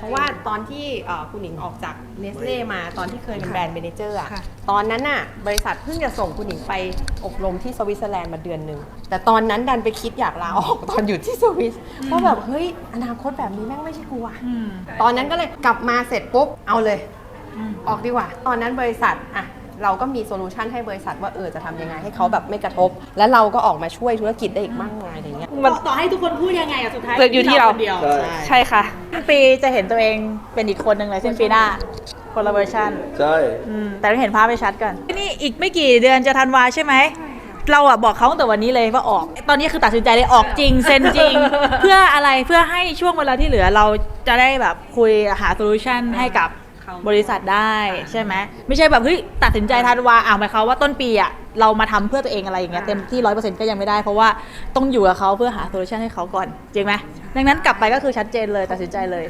เพราะว่าตอนที่เอ่อคุณหนิงออกจากเนสเล่มาตอนที่เคยเป็นแบรนด์เมเนเจอร์อะค่ะ ตอนนั้นน่ะบริษัทเพิ่งจะส่งคุณหนิงไปอบรมที่สวิตเซอร์แลนด์มาเดือนหนึ่งแต่ตอนนั้นดันไปคิดอยากลาออก ตอนอยู่ที่สวิสเพราะแบบเฮ้ยอนาคตแบบนี้แม่งไม่ใช่กูอะอืม ตอนนั้นก็เลยกลับมาเสร็จปุ๊บเอาเลยอืมออกดีกว่า ตอนนั้นบริษัทอะเราก็มีโซลูชันให้บริษัทว่าเออจะทำยังไงให้เขาแบบไม่กระทบ และเราก็ออกมาช่วยธุรกิจได้อีกมากมายอะไรเงี้ย ต่อต่อให้ทุกคนพูดยังไงอะสุดท้ายอยู่ที่เรา คนเดียว ใช่ใช่ค่ะ ปีจะเห็นตัวเองเป็นอีกคนหนึ่งเลยสิ้นปีหน้าคนละเวอร์ชันใช่ อืมแต่ต้องเห็นภาพไปชัดก่อนนี่อีกไม่กี่เดือนจะธันวาใช่ไหม เราอะบอกเขาตั้งแต่วันนี้เลยว่าออก ตอนนี้คือตัดสินใจเลยออกจริงเซ็นจริง เพื่ออะไรเพื่อให้ช่วงเวลาที่เหลือเราจะได้แบบคุยหาโซลูชันให้กับ บริษัทได้ใช่ไหมไม่ใช่แบบเฮ้ยตัดสินใจธันวาอ่าหมายความว่าต้นปีอะเรามาทำเพื่อตัวเองอะไรอย่างเงี้ยเต็มที่ร้อยเปอร์เซ็นต์ก็ยังไม่ได้เพราะว่าต้องอยู่กับเขาเพื่อหาโซลูชันให้เขาก่อนจริงไหมดังนั้นกลับไปก็คือชัดเจนเลยตัดสินใจเลย